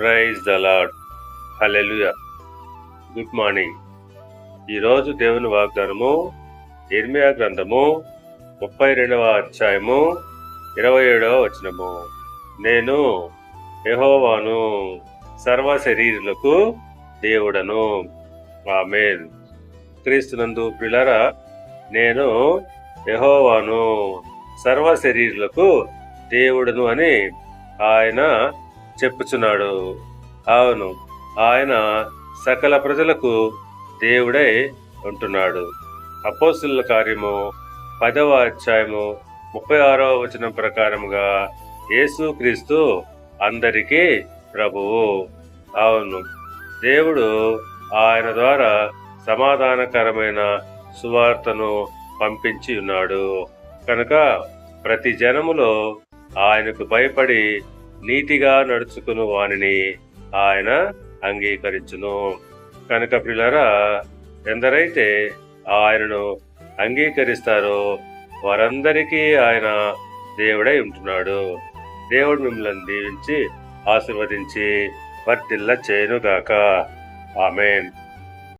Praise the lord hallelujah good morning ఈరోజు దేవుని వాగ్దానము ఇర్మియా గ్రంథము ముప్పై రెండవ అధ్యాయము ఇరవై ఏడవ వచనము. నేను యహోవాను సర్వ శరీరులకు దేవుడను. ఆమేన్. క్రీస్తునందు పిల్లరా నేను యహోవాను సర్వ శరీరులకు దేవుడను అని ఆయన చెప్పుచున్నాడు. అవును ఆయన సకల ప్రజలకు దేవుడై ఉంటున్నాడు. అపోసుల కార్యము పదవ అధ్యాయము ముప్పై ఆరవ వచనం ప్రకారముగా యేసుక్రీస్తు అందరికీ ప్రభువు. అవును దేవుడు ఆయన ద్వారా సమాధానకరమైన సువార్తను పంపించి ఉన్నాడు కనుక ప్రతి జనములో ఆయనకు భయపడి నీతిగా నడుచుకుని వానిని ఆయన అంగీకరించును. కనుక పిల్లరా ఎందరైతే ఆయనను అంగీకరిస్తారో వారందరికీ ఆయన దేవుడై ఉంటున్నాడు. దేవుడు మిమ్మల్ని దీవించి ఆశీర్వదించి వర్తిల్ల చేయనుగాక ఆమెన్.